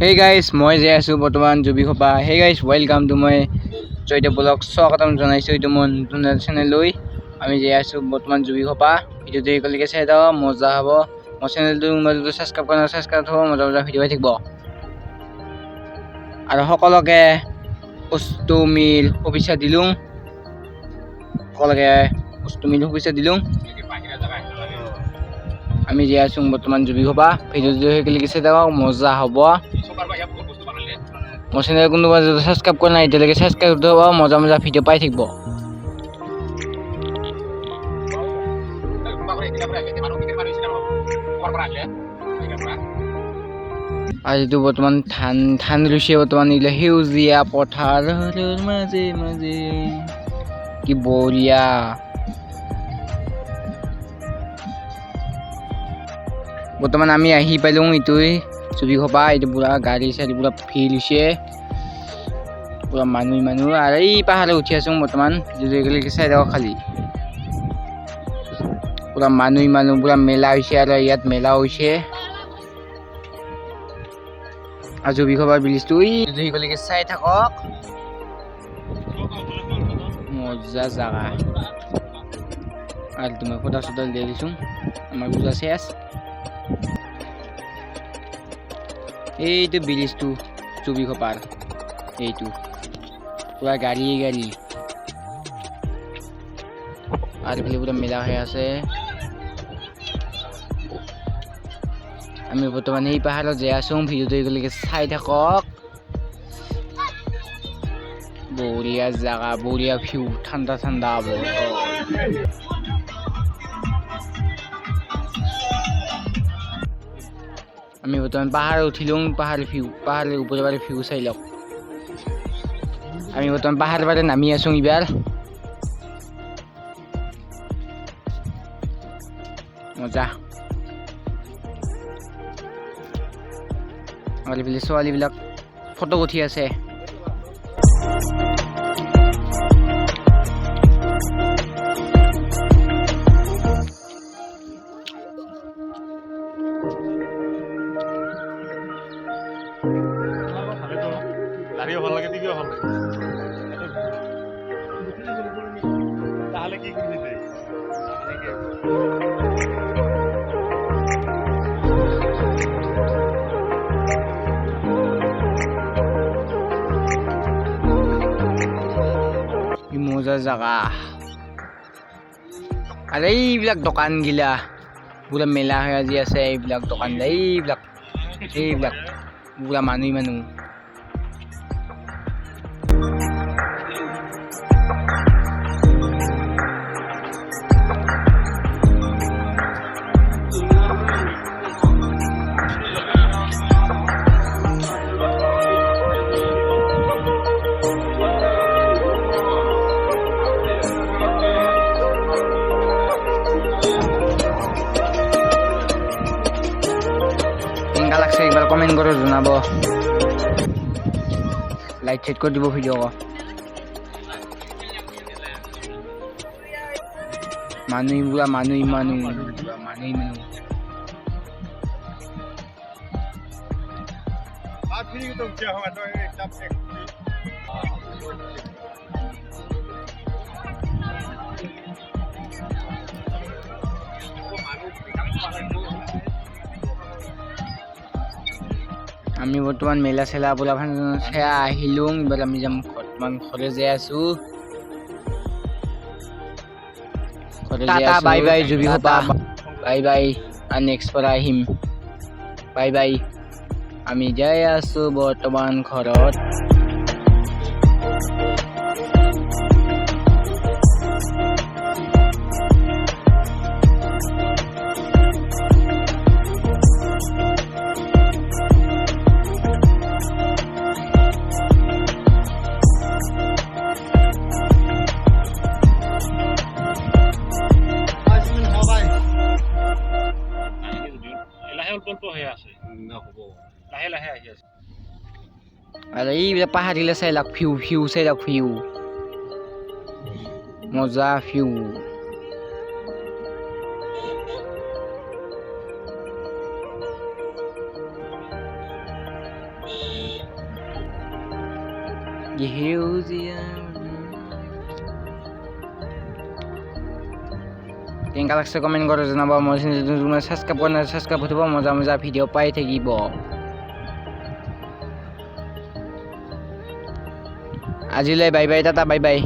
Hey guys মই যে আছোঁ বৰ্তমান জুবি খোপা। হেই গাইজ ৱেলকাম টু মই জয়দেৱ ব্লগ স্বাগতম জনাইছোঁ এইটো মোৰ নতুন চেনেললৈ আমি যে আছোঁ বৰ্তমান জুবি খোপা। ভিডিঅ'টো একেলগে চাই যাওঁ মজা হ'ব। মোৰ চেনেলটো মই যদি ছাবস্ক্ৰাইব কৰা ছাবস্ক্ৰাইব হ'ব মজা মজা ভিডিঅ' থাকিব। আৰু সকলোকে বস্তু মিল শুভেচ্ছা দিলোঁ। সকলোকে বস্তু মিল শুভেচ্ছা দিলোঁ। আমি যে আছোঁ বৰ্তমান জুবি খোপা। ভিডিঅ'টো একেলগে চাই যাওঁ মজা হ'ব। মোৰ চেনেল কোনোবা যদি ছাবস্ক্ৰাইব কৰা নাই এতিয়ালৈকে ছাবস্ক্ৰাইব কৰি থ'ব মজা মজা ভিডিঅ' পাই থাকিব। আজিতো বৰ্তমান ধান ধান ৰুইছে বৰ্তমান এইবিলাক সেউজীয়া পথাৰৰ মাজে মাজে। কি বঢ়িয়া। বৰ্তমান আমি আহি পালোঁ এইটোৱে চুবি খোপা, এইটো পুৰা গাড়ী চাড়ী পুৰা ভিৰ হৈছে। পুৰা মানুহ মানুহ। আৰু এই পাহাৰত উঠি আছোঁ একেলগে চাই থাকক খালি। পুৰা মানুহ মানুহ, পুৰা মেলা হৈছে আৰু ইয়াত মেলা হৈছে। আৰু জুবি খোপাৰ ব্ৰিজটো এই যদি চাই থাকক। মজা জাগা। আৰু তোমাক ফটা চটা দিয়ে দিছোঁ। আমাৰ এইটো ব্ৰিজটো চুবি খপাৰ এইটো পুৰা গাড়ী গাড়ী। আৰু এইফালে পুৰা মেলা হৈ আছে। আমি বৰ্তমান এই পাহাৰত যাই আছোঁ ভিডিঅ'টো একেলগে চাই থাকক। বঢ়িয়া জাগা বঢ়িয়া ভিউ ঠাণ্ডা ঠাণ্ডা আমি বৰ্তমান পাহাৰত উঠিলোঁ পাহাৰ ভিউ পাহাৰৰ ওপৰৰ পৰা ভিউ চাই লওক। আমি বৰ্তমান পাহাৰৰ পৰা নামি আছোঁ এইবাৰ। মজা। ছোৱালীবিলাক ফটো উঠি আছে। লাৰিও ভাল লাগে টিভিও ভাল লাগে তাহলে কি করে দিতে কি মজা জাগা আৰু এইবিলাক দোকান গিলা পুৰা মেলা হৈ আজি আছে এইবিলাক দোকান গিলা এইবিলাক এইবিলাক পুৰা মানুহ মানুহ galaxy, welcome in Guru Junabo. Light set করে দিব ভিডিও মানুহ বোলা মানুহ মানুহ মানুহ মানুহ ঠিক তো আমি বৰ্তমান মেলা চেলা বোলা সেয়া আহিলোঁ। এইবাৰ আমি যাম বৰ্তমান ঘৰলৈ যাই আছোঁ। টাটা বাই বাই জুবি খোপা বাই বাই আৰু নেক্সট পৰা আহিম। বাই বাই আমি যাই আছোঁ বৰ্তমান ঘৰত। লাহে অল্প অল্প হৈ আছে নহ'ব লাহে লাহে আহি আছে আৰু এইবিলাক পাহাৰ দিলে চাই লওক ভিউ ভিউ চাই লওক ভিউ মজা ভিউ সেউজীয়া কেনেকুৱা লাগছে কমেণ্ট কৰি জনাব, মই যোনে ছাবস্ক্ৰাইব কৰা নাই ছাবস্ক্ৰাইব কৰিব মজা মজা ভিডিঅ' পাই থাকিব। আজিলৈ bye bye tata bye bye